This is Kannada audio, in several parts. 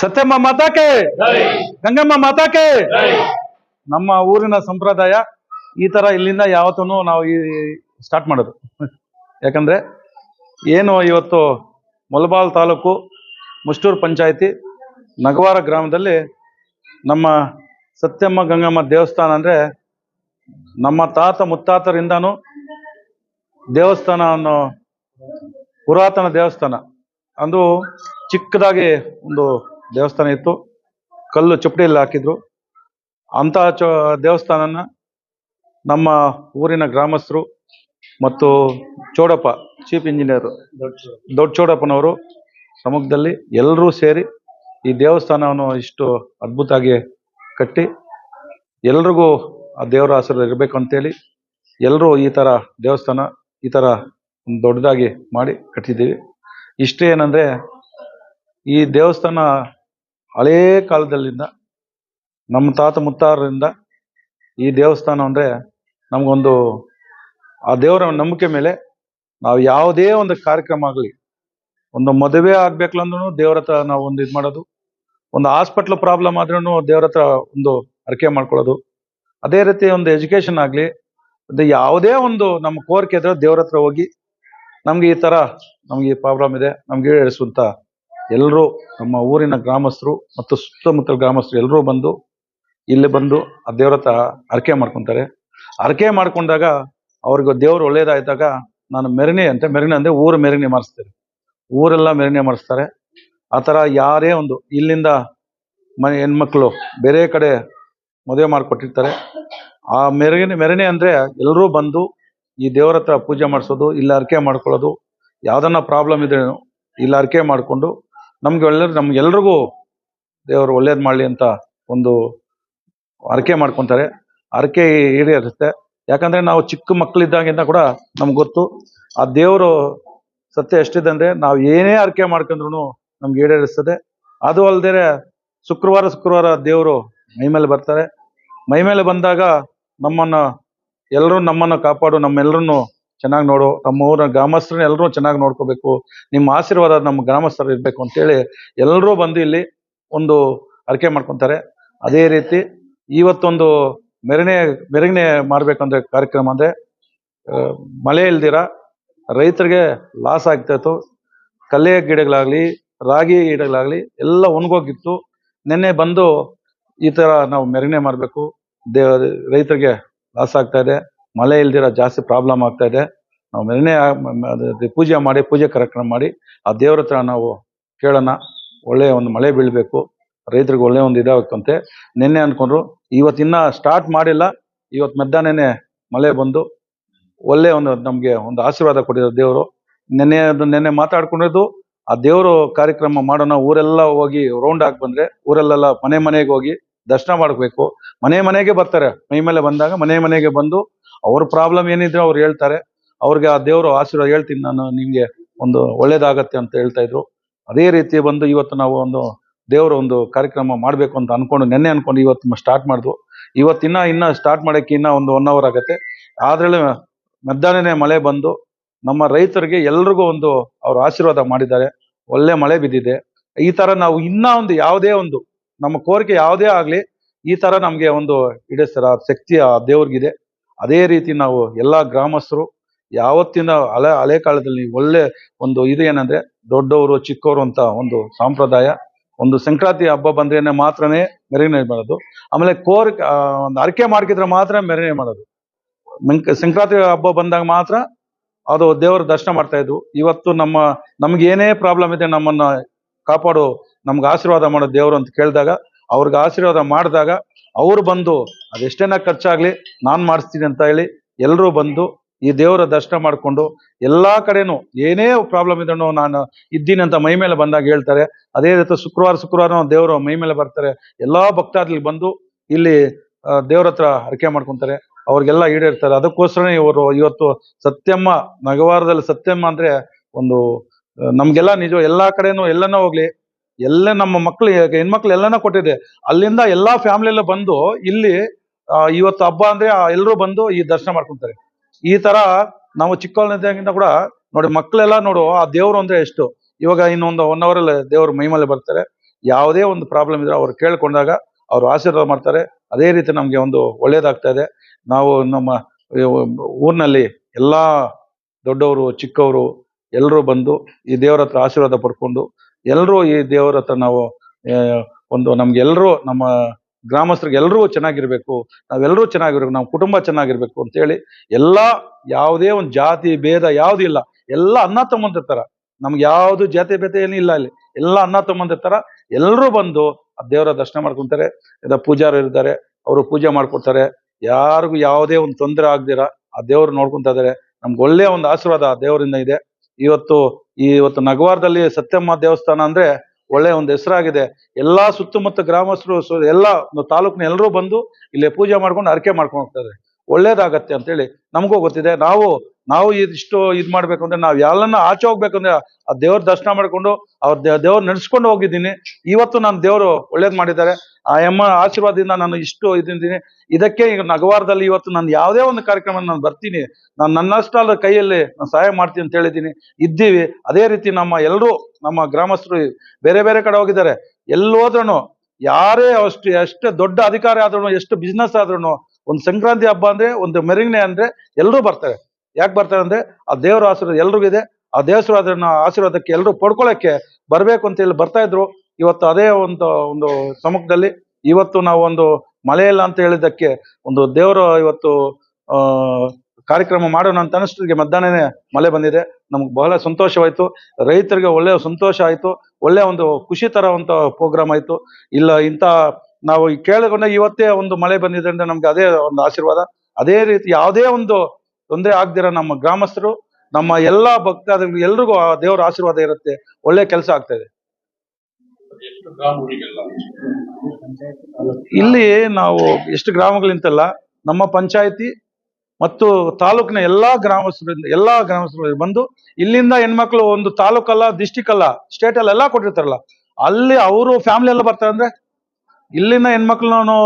ಸತ್ಯಮ್ಮ ಮಾತಾಕೆ? ಗಂಗಮ್ಮ ಮಾತಾಕೆ? ನಮ್ಮ ಊರಿನ ಸಂಪ್ರದಾಯ ಈ ತರ ಇಲ್ಲಿಂದ ಯಾವತ್ತೂ ನಾವು ಈ ಸ್ಟಾರ್ಟ್ ಮಾಡೋದು. ಯಾಕಂದ್ರೆ ಏನು ಇವತ್ತು ಮೊಲಬಾಲ್ ತಾಲೂಕು ಮುಷ್ಟೂರು ಪಂಚಾಯತಿ ನಗವಾರ ಗ್ರಾಮದಲ್ಲಿ ನಮ್ಮ ಸತ್ಯಮ್ಮ ಗಂಗಮ್ಮ ದೇವಸ್ಥಾನ ಅಂದ್ರೆ ನಮ್ಮ ತಾತ ಮುತ್ತಾತರಿಂದಾನು ದೇವಸ್ಥಾನ ಅನ್ನೋ ಪುರಾತನ ದೇವಸ್ಥಾನ. ಅದು ಚಿಕ್ಕದಾಗಿ ಒಂದು ದೇವಸ್ಥಾನ ಇತ್ತು. ಕಲ್ಲು ಚಪ್ಪಡಿಯಲ್ಲಿ ಹಾಕಿದ್ರು. ಅಂತ ಚ, ದೇವಸ್ಥಾನನ ನಮ್ಮ ಊರಿನ ಗ್ರಾಮಸ್ಥರು ಮತ್ತು ಚೋಡಪ್ಪ ಚೀಫ್ ಇಂಜಿನಿಯರ್ ದೊಡ್ಡ ಚೋಡಪ್ಪನವರು ಸಮ್ಮುಖದಲ್ಲಿ ಎಲ್ಲರೂ ಸೇರಿ ಈ ದೇವಸ್ಥಾನವನ್ನು ಇಷ್ಟು ಅದ್ಭುತವಾಗಿ ಕಟ್ಟಿ ಎಲ್ರಿಗೂ ಆ ದೇವರ ಆಸರ ಇರಬೇಕು ಅಂತೇಳಿ ಎಲ್ಲರೂ ಈ ಥರ ದೇವಸ್ಥಾನ ಈ ಥರ ದೊಡ್ಡದಾಗಿ ಮಾಡಿ ಕಟ್ಟಿದ್ದೀವಿ. ಇಷ್ಟೇ ಏನಂದ್ರೆ ಈ ದೇವಸ್ಥಾನ ಹಳೇ ಕಾಲದಲ್ಲಿಂದ, ನಮ್ಮ ತಾತ ಮುತ್ತಾರರಿಂದ ಈ ದೇವಸ್ಥಾನ ಅಂದ್ರೆ ನಮಗೊಂದು, ಆ ದೇವರ ನಂಬಿಕೆ ಮೇಲೆ ನಾವು ಯಾವುದೇ ಒಂದು ಕಾರ್ಯಕ್ರಮ ಆಗಲಿ, ಒಂದು ಮದುವೆ ಆಗ್ಬೇಕಂದ್ರೂ ದೇವ್ರ ಹತ್ರ ನಾವು ಒಂದು ಇದು ಮಾಡೋದು, ಒಂದು ಹಾಸ್ಪಿಟ್ಲ್ ಪ್ರಾಬ್ಲಮ್ ಆದ್ರೂ ದೇವ್ರ ಹತ್ರ ಒಂದು ಅರಿಕೆ ಮಾಡ್ಕೊಳ್ಳೋದು, ಅದೇ ರೀತಿ ಒಂದು ಎಜುಕೇಶನ್ ಆಗಲಿ ಅದು ಯಾವುದೇ ಒಂದು ನಮ್ಮ ಕೋರಿಕೆ ಇದ್ರೆ ದೇವ್ರ ಹತ್ರ ಹೋಗಿ ನಮ್ಗೆ ಈ ತರ ನಮ್ಗೆ ಈ ಪ್ರಾಬ್ಲಮ್ ಇದೆ, ನಮ್ಗೆ ಈಡೇರಿಸುವಂತ ಎಲ್ಲರೂ ನಮ್ಮ ಊರಿನ ಗ್ರಾಮಸ್ಥರು ಮತ್ತು ಸುತ್ತಮುತ್ತಲ ಗ್ರಾಮಸ್ಥರು ಎಲ್ಲರೂ ಬಂದು ಇಲ್ಲಿ ಬಂದು ಆ ದೇವ್ರ ಹತ್ರ ಹರಕೆ ಮಾಡ್ಕೊಂತಾರೆ. ಹರಕೆ ಮಾಡ್ಕೊಂಡಾಗ ಅವ್ರಿಗೆ ದೇವ್ರು ಒಳ್ಳೇದಾಯ್ತಾಗ ನಾನು ಮೆರಣಿ ಅಂತ ಮೆರಣಿ ಅಂದ್ರೆ ಊರು ಮೆರಣಿ ಮಾಡಿಸ್ತೇನೆ ಊರೆಲ್ಲ ಮೆರಣೆ ಮಾಡಿಸ್ತಾರೆ. ಆ ಥರ ಯಾರೇ ಒಂದು ಇಲ್ಲಿಂದ ಮನೆ ಹೆಣ್ಮಕ್ಳು ಬೇರೆ ಕಡೆ ಮದುವೆ ಮಾಡಿಕೊಟ್ಟಿರ್ತಾರೆ. ಆ ಮೆರಗಿನ ಮೆರಣೆ ಅಂದ್ರೆ ಎಲ್ಲರೂ ಬಂದು ಈ ದೇವರ ಹತ್ರ ಪೂಜೆ ಮಾಡಿಸೋದು, ಇಲ್ಲ ಹರಕೆ ಮಾಡ್ಕೊಳ್ಳೋದು, ಯಾವ್ದನ್ನ ಪ್ರಾಬ್ಲಮ್ ಇದ್ರೆ ಇಲ್ಲ ಹರಕೆ ಮಾಡ್ಕೊಂಡು ನಮ್ಗೆ ಒಳ್ಳೆ ನಮ್ಗೆಲ್ರಿಗೂ ದೇವರು ಒಳ್ಳೇದು ಮಾಡಲಿ ಅಂತ ಒಂದು ಹರಕೆ ಮಾಡ್ಕೊತಾರೆ. ಹರಕೆ ಈಡೇರುತ್ತೆ ಯಾಕಂದ್ರೆ ನಾವು ಚಿಕ್ಕ ಮಕ್ಕಳಿದ್ದಾಗಿಂದ ಕೂಡ ನಮ್ಗೆ ಗೊತ್ತು, ಆ ದೇವರು ಸತ್ಯ ಎಷ್ಟಿದೆ ಅಂದ್ರೆ ನಾವು ಏನೇ ಹರಕೆ ಮಾಡ್ಕೊಂಡ್ರು ನಮ್ಗೆ ಈಡೇರಿಸ್ತದೆ. ಅದು ಅಲ್ಲದೆ ಶುಕ್ರವಾರ ಶುಕ್ರವಾರ ದೇವರು ಮೈಮೇಲೆ ಬರ್ತಾರೆ. ಮೈಮೇಲೆ ಬಂದಾಗ ನಮ್ಮನ್ನ ಎಲ್ಲರೂ ನಮ್ಮನ್ನ ಕಾಪಾಡು ನಮ್ಮೆಲ್ಲರನ್ನು ಚೆನ್ನಾಗಿ ನೋಡು ನಮ್ಮ ಊರ ಗ್ರಾಮಸ್ಥರನ್ನ ಎಲ್ಲರೂ ಚೆನ್ನಾಗಿ ನೋಡ್ಕೋಬೇಕು, ನಿಮ್ಮ ಆಶೀರ್ವಾದ ನಮ್ಮ ಗ್ರಾಮಸ್ಥರು ಇರ್ಬೇಕು ಅಂತೇಳಿ ಎಲ್ಲರೂ ಬಂದು ಇಲ್ಲಿ ಒಂದು ಅರಕೆ ಮಾಡ್ಕೊಂತಾರೆ. ಅದೇ ರೀತಿ ಇವತ್ತೊಂದು ಮೆರಣೆ ಮೆರಗಣೆ ಮಾಡ್ಬೇಕಂದ್ರೆ ಕಾರ್ಯಕ್ರಮ ಅಂದ್ರೆ ಮಳೆ ಇಲ್ದಿರ, ರೈತರಿಗೆ ಲಾಸ್ ಆಗ್ತಾಯಿತ್ತು. ಕಲ್ಲೆ ಗಿಡಗಳಾಗ್ಲಿ, ರಾಗಿ ಗಿಡಗಳಾಗ್ಲಿ ಎಲ್ಲ ಒಣಗೋಗಿತ್ತು. ನಿನ್ನೆ ಬಂದು ಈ ತರ ನಾವು ಮೆರಗಣೆ ಮಾಡ್ಬೇಕು. ದೇ, ರೈತರಿಗೆ ಲಾಸ್ ಆಗ್ತಾ ಇದೆ ಮಳೆ ಇಲ್ದಿರ ಜಾಸ್ತಿ ಪ್ರಾಬ್ಲಮ್ ಆಗ್ತಾ ಇದೆ. ನಾವು ನೆನ್ನೆ ಪೂಜೆ ಮಾಡಿ, ಪೂಜೆ ಕಾರ್ಯಕ್ರಮ ಮಾಡಿ, ಆ ದೇವ್ರ ಹತ್ರ ನಾವು ಕೇಳೋಣ ಒಳ್ಳೆಯ ಒಂದು ಮಳೆ ಬೀಳಬೇಕು, ರೈತರಿಗೆ ಒಳ್ಳೆಯ ಒಂದು ಇದಾಗುತ್ತಂತೆ ನಿನ್ನೆ ಅನ್ಕೊಂಡ್ರು ಇವತ್ತಿನ್ನ ಸ್ಟಾರ್ಟ್ ಮಾಡಿಲ್ಲ, ಇವತ್ತು ಮಧ್ಯಾಹ್ನನೇ ಮಳೆ ಬಂದು ಒಳ್ಳೆಯ ಒಂದು ನಮಗೆ ಒಂದು ಆಶೀರ್ವಾದ ಕೊಟ್ಟಿದ್ರು ದೇವರು. ನೆನ್ನೆ ಅದು ನೆನ್ನೆ ಮಾತಾಡ್ಕೊಂಡಿದ್ದು, ಆ ದೇವರು ಕಾರ್ಯಕ್ರಮ ಮಾಡೋಣ, ಊರೆಲ್ಲ ಹೋಗಿ ರೌಂಡ್ ಹಾಕಿ ಬಂದ್ರೆ, ಊರಲ್ಲೆಲ್ಲ ಮನೆ ಮನೆಗೆ ಹೋಗಿ ದರ್ಶನ ಮಾಡಬೇಕು. ಮನೆ ಮನೆಗೆ ಬರ್ತಾರೆ. ಮೈ ಮೇಲೆ ಬಂದಾಗ ಮನೆ ಮನೆಗೆ ಬಂದು ಅವ್ರ ಪ್ರಾಬ್ಲಮ್ ಏನಿದ್ರೆ ಅವ್ರು ಹೇಳ್ತಾರೆ. ಅವ್ರಿಗೆ ಆ ದೇವರು ಆಶೀರ್ವಾದ ಹೇಳ್ತೀನಿ ನಾನು ನಿಮ್ಗೆ ಒಂದು ಒಳ್ಳೇದಾಗತ್ತೆ ಅಂತ ಹೇಳ್ತಾ ಇದ್ರು. ಅದೇ ರೀತಿ ಬಂದು ಇವತ್ತು ನಾವು ಒಂದು ದೇವರ ಒಂದು ಕಾರ್ಯಕ್ರಮ ಮಾಡ್ಬೇಕು ಅಂತ ಅನ್ಕೊಂಡು, ನೆನ್ನೆ ಅನ್ಕೊಂಡು ಇವತ್ತು ಸ್ಟಾರ್ಟ್ ಮಾಡಿದ್ವು. ಇವತ್ತಿನ್ನ ಇನ್ನ ಸ್ಟಾರ್ಟ್ ಮಾಡಕ್ಕೆ ಇನ್ನ ಒಂದು ಒನ್ ಅವರ್ ಆಗತ್ತೆ. ಆದ್ರಲ್ಲಿ ಮಧ್ಯಾಹ್ನನೇ ಮಳೆ ಬಂದು ನಮ್ಮ ರೈತರಿಗೆ ಎಲ್ರಿಗೂ ಒಂದು ಅವರು ಆಶೀರ್ವಾದ ಮಾಡಿದ್ದಾರೆ. ಒಳ್ಳೆ ಮಳೆ ಬಿದ್ದಿದೆ. ಈ ತರ ನಾವು ಇನ್ನ ಒಂದು ಯಾವುದೇ ಒಂದು, ನಮ್ಮ ಕೋರಿಕೆ ಯಾವುದೇ ಆಗ್ಲಿ ಈ ತರ ನಮ್ಗೆ ಒಂದು ಈಡೇರಿಸ್ತಾರ ಶಕ್ತಿ ಆ ದೇವ್ರಿಗಿದೆ. ಅದೇ ರೀತಿ ನಾವು ಎಲ್ಲ ಗ್ರಾಮಸ್ಥರು ಯಾವತ್ತಿನ ಹಳೆ ಹಳೆ ಕಾಲದಲ್ಲಿ ಒಳ್ಳೆ ಒಂದು ಇದು ಏನಂದ್ರೆ ದೊಡ್ಡವರು, ಚಿಕ್ಕವರು ಅಂತ ಒಂದು ಸಂಪ್ರದಾಯ, ಒಂದು ಸಂಕ್ರಾಂತಿ ಹಬ್ಬ ಬಂದ್ರೇನೆ ಮಾತ್ರನೇ ಮೆರವಣಿಗೆ ಮಾಡೋದು. ಆಮೇಲೆ ಕೋರ್ ಒಂದು ಅರಕೆ ಮಾಡ್ಕಿದ್ರೆ ಮಾತ್ರ ಮೆರವಣಿಗೆ ಮಾಡೋದು. ಸಂಕ್ರಾಂತಿ ಹಬ್ಬ ಬಂದಾಗ ಮಾತ್ರ ಅದು ದೇವರ ದರ್ಶನ ಮಾಡ್ತಾ ಇದ್ವು. ಇವತ್ತು ನಮ್ಮ, ನಮ್ಗೆ ಏನೇ ಪ್ರಾಬ್ಲಮ್ ಇದೆ ನಮ್ಮನ್ನ ಕಾಪಾಡು, ನಮ್ಗೆ ಆಶೀರ್ವಾದ ಮಾಡೋ ದೇವರು ಅಂತ ಕೇಳಿದಾಗ, ಅವ್ರಿಗೆ ಆಶೀರ್ವಾದ ಮಾಡಿದಾಗ ಅವ್ರು ಬಂದು ಅದೆಷ್ಟೇನ ಖರ್ಚಾಗ್ಲಿ ನಾನ್ ಮಾಡಿಸ್ತೀನಿ ಅಂತ ಹೇಳಿ ಎಲ್ಲರೂ ಬಂದು ಈ ದೇವರ ದರ್ಶನ ಮಾಡಿಕೊಂಡು ಎಲ್ಲಾ ಕಡೆನೂ ಏನೇ ಪ್ರಾಬ್ಲಮ್ ಇದ್ರೂ ನಾನು ಇದ್ದೀನಿ ಅಂತ ಮೈ ಮೇಲೆ ಬಂದಾಗ ಹೇಳ್ತಾರೆ. ಅದೇ ರೀತಿ ಶುಕ್ರವಾರ ಶುಕ್ರವಾರ ದೇವರು ಮೈ ಮೇಲೆ ಬರ್ತಾರೆ. ಎಲ್ಲಾ ಭಕ್ತಾದಿಗಳು ಬಂದು ಇಲ್ಲಿ ದೇವ್ರ ಹತ್ರ ಹರಕೆ ಮಾಡ್ಕೊಂತಾರೆ. ಅವ್ರಿಗೆಲ್ಲ ಈಡೇರ್ತಾರೆ. ಅದಕ್ಕೋಸ್ಕರನೇ ಇವರು ಇವತ್ತು ಸತ್ಯಮ್ಮ, ನಗವಾರದಲ್ಲಿ ಸತ್ಯಮ್ಮ ಅಂದ್ರೆ ಒಂದು ನಮ್ಗೆಲ್ಲ ನಿಜ ಎಲ್ಲಾ ಕಡೆನೂ ಎಲ್ಲನೂ ಹೋಗ್ಲಿ ಎಲ್ಲ ನಮ್ಮ ಮಕ್ಳು ಹೆಣ್ಮಕ್ಳು ಎಲ್ಲಾನ ಕೊಟ್ಟಿದೆ. ಅಲ್ಲಿಂದ ಎಲ್ಲಾ ಫ್ಯಾಮಿಲಿ ಎಲ್ಲ ಬಂದು ಇಲ್ಲಿ ಇವತ್ತು ಹಬ್ಬ ಅಂದ್ರೆ ಎಲ್ಲರೂ ಬಂದು ಈ ದರ್ಶನ ಮಾಡ್ಕೊಂತಾರೆ. ಈ ತರ ನಾವು ಚಿಕ್ಕವಳಿಂದ ಕೂಡ ನೋಡಿ ಮಕ್ಕಳೆಲ್ಲ ನೋಡು, ಆ ದೇವ್ರು ಅಂದ್ರೆ ಎಷ್ಟು. ಇವಾಗ ಇನ್ನೊಂದು ಒನ್ ಅವರ್ ಅಲ್ಲಿ ದೇವ್ರ ಮೈಮಲ್ಲಿ ಬರ್ತಾರೆ. ಯಾವುದೇ ಒಂದು ಪ್ರಾಬ್ಲಮ್ ಇದ್ರೆ ಅವ್ರು ಕೇಳ್ಕೊಂಡಾಗ ಅವ್ರು ಆಶೀರ್ವಾದ ಮಾಡ್ತಾರೆ. ಅದೇ ರೀತಿ ನಮ್ಗೆ ಒಂದು ಒಳ್ಳೇದಾಗ್ತಾ ಇದೆ. ನಾವು ನಮ್ಮ ಊರಿನಲ್ಲಿ ಎಲ್ಲಾ ದೊಡ್ಡವರು, ಚಿಕ್ಕವರು ಎಲ್ಲರೂ ಬಂದು ಈ ದೇವರ ಹತ್ರ ಆಶೀರ್ವಾದ ಪಡ್ಕೊಂಡು ಎಲ್ಲರೂ ಈ ದೇವರ ಹತ್ರ ನಾವು ಒಂದು ನಮ್ಗೆಲ್ಲರೂ ನಮ್ಮ ಗ್ರಾಮಸ್ಥರಿಗೆ ಎಲ್ಲರೂ ಚೆನ್ನಾಗಿರ್ಬೇಕು ನಾವೆಲ್ಲರೂ ಚೆನ್ನಾಗಿರ್ಬೇಕು, ನಮ್ಮ ಕುಟುಂಬ ಚೆನ್ನಾಗಿರ್ಬೇಕು ಅಂತೇಳಿ ಎಲ್ಲ ಯಾವುದೇ ಒಂದು ಜಾತಿ, ಭೇದ ಯಾವ್ದು ಇಲ್ಲ, ಎಲ್ಲ ಅನ್ನ ತಮ್ಮಂದಿರ್ತಾರ ನಮ್ಗೆ ಯಾವುದು ಜಾತಿ ಭೇದ ಏನೂ ಇಲ್ಲ ಅಲ್ಲಿ. ಎಲ್ಲ ಅನ್ನ ತಮ್ಮಂದಿರ್ತಾರ ಎಲ್ಲರೂ ಬಂದು ಆ ದೇವರ ದರ್ಶನ ಮಾಡ್ಕೊಂತಾರೆ. ಇಲ್ಲ ಪೂಜಾರು ಇರ್ತಾರೆ, ಅವರು ಪೂಜೆ ಮಾಡ್ಕೊಡ್ತಾರೆ. ಯಾರಿಗೂ ಯಾವುದೇ ಒಂದು ತೊಂದರೆ ಆಗ್ದಿರ ಆ ದೇವ್ರು ನೋಡ್ಕೊಂತ ಇದಾರೆ. ನಮ್ಗೆ ಒಳ್ಳೆ ಒಂದು ಆಶೀರ್ವಾದ ಆ ದೇವರಿಂದ ಇದೆ. ಇವತ್ತು ಇವತ್ತು ನಗವಾರದಲ್ಲಿ ಸತ್ಯಮ್ಮ ದೇವಸ್ಥಾನ ಅಂದ್ರೆ ಒಳ್ಳೆ ಒಂದು ಹೆಸರಾಗಿದೆ. ಎಲ್ಲಾ ಸುತ್ತಮುತ್ತ ಗ್ರಾಮಸ್ಥರು ಎಲ್ಲ ತಾಲೂಕಿನ ಎಲ್ಲರೂ ಬಂದು ಇಲ್ಲಿ ಪೂಜೆ ಮಾಡ್ಕೊಂಡು ಹರಕೆ ಮಾಡ್ಕೊಂಡು ಹೋಗ್ತಾರೆ. ಒಳ್ಳೇದಾಗತ್ತೆ ಅಂತೇಳಿ ನಮಗೂ ಗೊತ್ತಿದೆ. ನಾವು ನಾವು ಇದಿಷ್ಟು ಇದು ಮಾಡ್ಬೇಕು ಅಂದ್ರೆ ನಾವು ಎಲ್ಲನ್ನ ಆಚೆ ಹೋಗ್ಬೇಕಂದ್ರೆ ಆ ದೇವ್ರ ದರ್ಶನ ಮಾಡ್ಕೊಂಡು ಅವ್ರ ದೇವ್ರ ನಡೆಸ್ಕೊಂಡು ಹೋಗಿದ್ದೀನಿ. ಇವತ್ತು ನಾನು ದೇವರು ಒಳ್ಳೇದ್ ಮಾಡಿದ್ದಾರೆ. ಆ ಎಮ್ಮ ಆಶೀರ್ವಾದದಿಂದ ನಾನು ಇಷ್ಟು ಇದ್ದೀನಿ ಇದಕ್ಕೆ ಈಗ ನಗವಾರದಲ್ಲಿ ಇವತ್ತು ನಾನು ಯಾವುದೇ ಒಂದು ಕಾರ್ಯಕ್ರಮ ನಾನು ಬರ್ತೀನಿ. ನಾನು ನನ್ನಷ್ಟಾದ ಕೈಯಲ್ಲಿ ನಾನು ಸಹಾಯ ಮಾಡ್ತೀನಿ ಅಂತ ಹೇಳಿದ್ದೀನಿ. ಇದ್ದೀವಿ. ಅದೇ ರೀತಿ ನಮ್ಮ ಎಲ್ಲರೂ ನಮ್ಮ ಗ್ರಾಮಸ್ಥರು ಬೇರೆ ಬೇರೆ ಕಡೆ ಹೋಗಿದ್ದಾರೆ. ಎಲ್ಲಿ ಹೋದ್ರೂ ಯಾರೇ ಅಷ್ಟು, ಎಷ್ಟು ದೊಡ್ಡ ಅಧಿಕಾರಿ ಆದ್ರೂ ಎಷ್ಟು ಬಿಸ್ನೆಸ್ ಆದ್ರೂ ಒಂದು ಸಂಕ್ರಾಂತಿ ಹಬ್ಬ ಅಂದ್ರೆ, ಒಂದು ಮೆರವಣಿಗೆ ಅಂದ್ರೆ ಎಲ್ಲರೂ ಬರ್ತಾರೆ. ಯಾಕೆ ಬರ್ತಾರೆ ಅಂದ್ರೆ ಆ ದೇವರ ಆಶೀರ್ವಾದ ಎಲ್ರಿಗೂ ಇದೆ. ಆ ದೇವರ ಆಶೀರ್ವಾದಕ್ಕೆ ಎಲ್ಲರೂ ಪಡ್ಕೊಳಕ್ಕೆ ಬರ್ಬೇಕು ಅಂತ ಹೇಳಿ ಬರ್ತಾ ಇದ್ರು. ಇವತ್ತು ಅದೇ ಒಂದು ಒಂದು ಸಮ್ಮುಖದಲ್ಲಿ ಇವತ್ತು ನಾವು ಒಂದು ಮಳೆ ಇಲ್ಲ ಅಂತ ಹೇಳಿದ್ದಕ್ಕೆ ಒಂದು ದೇವರು ಇವತ್ತು ಕಾರ್ಯಕ್ರಮ ಮಾಡೋಣ ಅಂತ ಅನಿಸ್ತಿಗೆ ಮಧ್ಯಾಹ್ನನೇ ಮಳೆ ಬಂದಿದೆ. ನಮ್ಗೆ ಬಹಳ ಸಂತೋಷವಾಯಿತು. ರೈತರಿಗೆ ಒಳ್ಳೆಯ ಸಂತೋಷ ಆಯಿತು. ಒಳ್ಳೆಯ ಒಂದು ಖುಷಿ ತರವಂಥ ಪ್ರೋಗ್ರಾಮ್ ಆಯಿತು. ಇಲ್ಲ, ಇಂಥ ನಾವು ಕೇಳಿಕೊಂಡ ಇವತ್ತೇ ಒಂದು ಮಳೆ ಬಂದಿದೆ ಅಂದ್ರೆ ನಮ್ಗೆ ಅದೇ ಒಂದು ಆಶೀರ್ವಾದ. ಅದೇ ರೀತಿ ಯಾವುದೇ ಒಂದು ತೊಂದರೆ ಆಗ್ದಿರ ನಮ್ಮ ಗ್ರಾಮಸ್ಥರು, ನಮ್ಮ ಎಲ್ಲಾ ಭಕ್ತಾದಿಗಳು ಎಲ್ರಿಗೂ ಆ ದೇವರ ಆಶೀರ್ವಾದ ಇರುತ್ತೆ. ಒಳ್ಳೆ ಕೆಲಸ ಆಗ್ತಾ ಇದೆ. ಇಲ್ಲಿ ನಾವು ಎಷ್ಟು ಗ್ರಾಮಗಳಿಂತಲ್ಲ, ನಮ್ಮ ಪಂಚಾಯತಿ ಮತ್ತು ತಾಲೂಕಿನ ಎಲ್ಲಾ ಗ್ರಾಮಸ್ಥರಿಂದ, ಎಲ್ಲಾ ಗ್ರಾಮಸ್ಥರು ಬಂದು ಇಲ್ಲಿಂದ ಹೆಣ್ಮಕ್ಳು ಒಂದು ತಾಲೂಕಲ್ಲ ಡಿಸ್ಟಿಕ್ ಅಲ್ಲ ಸ್ಟೇಟ್ ಅಲ್ಲ ಕೊಟ್ಟಿರ್ತಾರಲ್ಲ, ಅಲ್ಲಿ ಅವರು ಫ್ಯಾಮಿಲಿ ಎಲ್ಲ ಬರ್ತಾರೆ ಅಂದ್ರೆ, ಇಲ್ಲಿಂದ ಹೆಣ್ಮಕ್ಳನ್ನು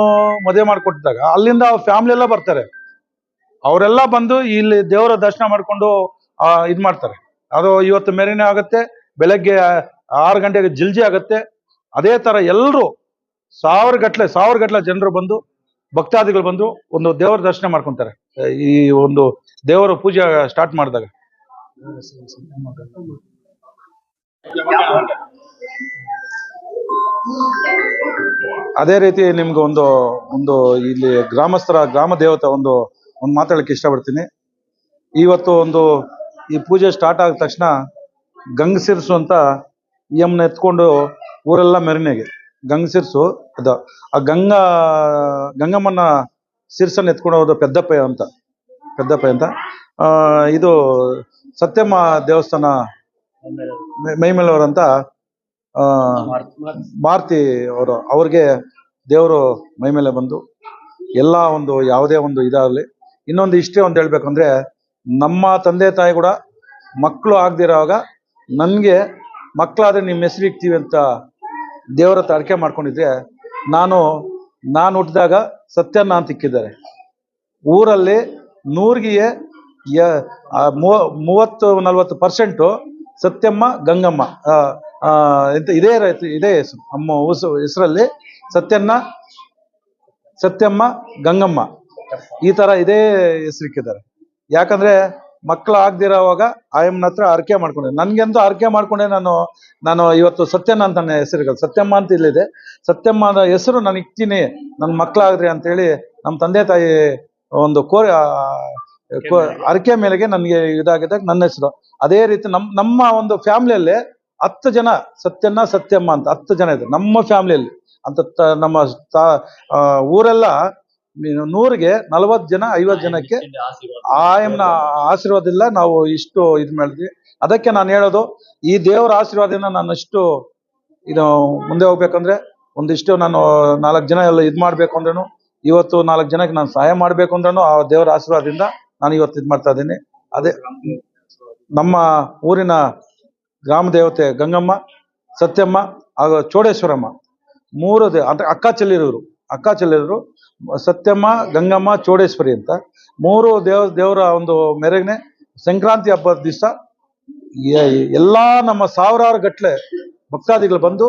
ಮದುವೆ ಮಾಡಿಕೊಟ್ಟಿದ್ದಾಗ, ಅಲ್ಲಿಂದ ಫ್ಯಾಮಿಲಿ ಎಲ್ಲ ಬರ್ತಾರೆ. ಅವರೆಲ್ಲ ಬಂದು ಇಲ್ಲಿ ದೇವರ ದರ್ಶನ ಮಾಡ್ಕೊಂಡು ಇದ್ ಮಾಡ್ತಾರೆ. ಅದು ಇವತ್ತು ಮೆರಿನೆ ಆಗುತ್ತೆ, ಬೆಳಗ್ಗೆ ಆರು ಗಂಟೆಗೆ ಜಿಲ್ಜಿ ಆಗುತ್ತೆ. ಅದೇ ತರ ಎಲ್ಲರೂ ಸಾವಿರ ಗಟ್ಲೆ ಸಾವಿರ ಗಟ್ಲೆ ಜನರು ಬಂದು, ಭಕ್ತಾದಿಗಳು ಬಂದು ಒಂದು ದೇವರ ದರ್ಶನ ಮಾಡ್ಕೊಂತಾರೆ. ಈ ಒಂದು ದೇವರ ಪೂಜೆ ಸ್ಟಾರ್ಟ್ ಮಾಡಿದಾಗ. ಅದೇ ರೀತಿ ನಿಮ್ಗೆ ಒಂದು ಒಂದು ಇಲ್ಲಿ ಗ್ರಾಮಸ್ಥರ, ಗ್ರಾಮ ದೇವತೆ ಒಂದು ಒಂದು ಮಾತಾಡಕ್ಕೆ ಇಷ್ಟಪಡ್ತೀನಿ. ಇವತ್ತು ಒಂದು ಈ ಪೂಜೆ ಸ್ಟಾರ್ಟ್ ಆದ ತಕ್ಷಣ ಗಂಗಸಿರ್ಸು ಅಂತ ಯಮ್ನ ಎತ್ಕೊಂಡು ಊರೆಲ್ಲ ಮೆರವಣಿಗೆ. ಗಂಗಸಿರ್ಸು ಅದ. ಆ ಗಂಗಾ ಗಂಗಮ್ಮನ ಸಿರ್ಸನ್ನ ಎತ್ಕೊಂಡು ಹೋದ ಪೆದ್ದಪ್ಪಯ್ಯ ಅಂತ. ಪೆದ್ದಪ್ಪಯ್ಯ ಅಂತ. ಆ, ಇದು ಸತ್ಯಮ್ಮ ದೇವಸ್ಥಾನ ಮೈಮೇಲವರಂತ ಮಾರುತಿ ಅವರು ಅವ್ರಿಗೆ ದೇವರು ಮೈಮೇಲೆ ಬಂದು ಎಲ್ಲ ಒಂದು ಯಾವುದೇ ಒಂದು ಇದಾಗಲಿ ಇನ್ನೊಂದು ಇಷ್ಟೇ ಒಂದು ಹೇಳ್ಬೇಕಂದ್ರೆ ನಮ್ಮ ತಂದೆ ತಾಯಿ ಕೂಡ ಮಕ್ಕಳು ಆಗದಿರೋವಾಗ ನನಗೆ ಮಕ್ಕಳಾದ್ರೆ ನಿಮ್ಮ ಹೆಸರು ಇಕ್ತೀವಿ ಅಂತ ದೇವರ ಅರ್ಕೆ ಮಾಡ್ಕೊಂಡಿದ್ರೆ, ನಾನು ನಾನು ಹುಟ್ಟಿದಾಗ ಸತ್ಯನ್ನ ಅಂತ ಇಕ್ಕಿದ್ದಾರೆ. ಊರಲ್ಲಿ ನೂರಿಗೆ ಮೂವತ್ತು, ನಲ್ವತ್ತು ಪರ್ಸೆಂಟು ಸತ್ಯಮ್ಮ, ಗಂಗಮ್ಮ ಎಂತ ಇದೇ ಇದೇ ಹೆಸರು. ಅಮ್ಮ ಹೆಸರಲ್ಲಿ ಸತ್ಯನ್ನ ಸತ್ಯಮ್ಮ, ಗಂಗಮ್ಮ. ಈ ತರ ಇದೇ ಹೆಸರಿಕ್ಕಿದ್ದಾರೆ. ಯಾಕಂದ್ರೆ ಮಕ್ಕಳು ಆಗ್ದಿರೋವಾಗ ಆಯಮ್ಮನ ಹತ್ರ ಆರ್ಕೆ ಮಾಡ್ಕೊಂಡೆ. ನನ್ಗೆಂತೂ ಆರ್ಕೆ ಮಾಡ್ಕೊಂಡೆ ನಾನು ನಾನು ಇವತ್ತು ಸತ್ಯನ ಅಂತ ಹೆಸರುಗಳು. ಸತ್ಯಮ್ಮ ಅಂತ ಇಲ್ಲಿದೆ. ಸತ್ಯಮ್ಮನ ಹೆಸರು ನಾನು ಇಕ್ತೀನಿ. ನನ್ನ ಮಕ್ಕಳಾಗ್ರಿ ಅಂತೇಳಿ ನಮ್ಮ ತಂದೆ ತಾಯಿ ಒಂದು ಕೋರಿ ಅರಕೆ ಮೇಲೆಗೆ ನನಗೆ ಇದಾಗಿದ್ದಾಗ ನನ್ನ ಹೆಸರು. ಅದೇ ರೀತಿ ನಮ್ಮ ನಮ್ಮ ಒಂದು ಫ್ಯಾಮಿಲಿಯಲ್ಲಿ ಹತ್ತು ಜನ ಸತ್ಯನ್ನ ಸತ್ಯಮ್ಮ ಅಂತ, ಹತ್ತು ಜನ ಇದೆ ನಮ್ಮ ಫ್ಯಾಮಿಲಿಯಲ್ಲಿ ಅಂತ ನಮ್ಮ ಊರೆಲ್ಲ ನೂರಿಗೆ ನಲವತ್ತು ಜನ ಐವತ್ತು ಜನಕ್ಕೆ ಆಯಮ್ನ ಆಶೀರ್ವಾದ ಇಲ್ಲ ನಾವು ಇಷ್ಟು ಇದು ಮಾಡಿದ್ವಿ. ಅದಕ್ಕೆ ನಾನು ಹೇಳೋದು ಈ ದೇವರ ಆಶೀರ್ವಾದದಿಂದ ನಾನು ಇಷ್ಟು ಇದು ಮುಂದೆ ಹೋಗ್ಬೇಕಂದ್ರೆ ಒಂದಿಷ್ಟು ನಾನು ನಾಲ್ಕು ಜನ ಎಲ್ಲ ಇದು ಮಾಡ್ಬೇಕು ಅಂದ್ರೂ ಇವತ್ತು ನಾಲ್ಕು ಜನಕ್ಕೆ ನಾನು ಸಹಾಯ ಮಾಡ್ಬೇಕು ಅಂದ್ರೂ ಆ ದೇವರ ಆಶೀರ್ವಾದದಿಂದ ನಾನು ಇವತ್ತು ಇದು ಮಾಡ್ತಾ ಇದ್ದೀನಿ. ಅದೇ ನಮ್ಮ ಊರಿನ ಗ್ರಾಮ ದೇವತೆ ಗಂಗಮ್ಮ ಸತ್ಯಮ್ಮ ಹಾಗೂ ಚೋಡೇಶ್ವರಮ್ಮ ಮೂರು ದೇ ಅಂದ್ರೆ ಅಕ್ಕ ಚೆಲ್ಲಿರೋರು. ಅಕ್ಕ ಚೆಲ್ಲಿದ್ರು ಸತ್ಯಮ್ಮ, ಗಂಗಮ್ಮ ಚೋಡೇಶ್ವರಿ ಅಂತ. ಮೂರು ದೇವ, ದೇವರ ಒಂದು ಮೆರಗನೆ ಸಂಕ್ರಾಂತಿ ಹಬ್ಬದ ದಿವಸ ಎಲ್ಲ ನಮ್ಮ ಸಾವಿರಾರು ಗಟ್ಲೆ ಭಕ್ತಾದಿಗಳು ಬಂದು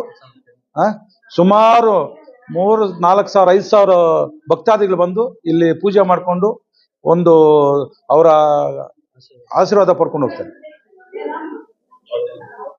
ಸುಮಾರು ಮೂರು, ನಾಲ್ಕು ಸಾವಿರ, ಐದು ಸಾವಿರ ಭಕ್ತಾದಿಗಳು ಬಂದು ಇಲ್ಲಿ ಪೂಜೆ ಮಾಡಿಕೊಂಡು ಒಂದು ಅವರ ಆಶೀರ್ವಾದ ಪಡ್ಕೊಂಡು ಹೋಗ್ತಾರೆ.